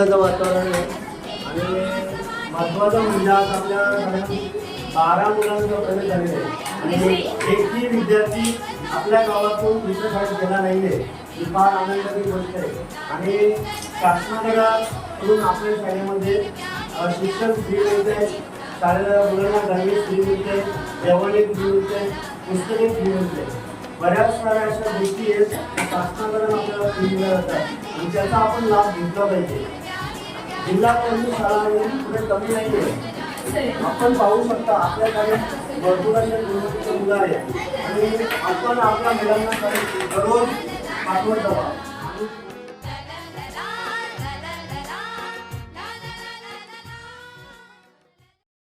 वातावरण आहे. आणि महत्वाचं म्हणजे आज आपल्या बारा मुलांचा प्रवेश झालेला आहे. आणि एकही विद्यार्थी आपल्या गावातून दुसऱ्या शाळेत गेला नाही आहे ही फार आनंदाची गोष्ट आहे. आणि शासनाकडून आपल्या शाळेमध्ये शिक्षण फ्री मिळते शाळेला मुलांना गणवेश फ्री मिळते जेवणे फ्री मिळते पुस्तके फ्री मिळते बऱ्याच साऱ्या अशा गोष्टी आहेत शासनाकडून आपल्याला फ्री दिल्या जातात आणि त्याचा आपण लाभ घेतला पाहिजे. जिल्हा परिषद शाळा कुठे कमी नाही आहे आपण पाहू शकता आपल्याकडे भरपूर अशा गुणवत्तेचे मुलं आहेत. आणि आपण आपल्या मुलांना दररोज पाठवत जावा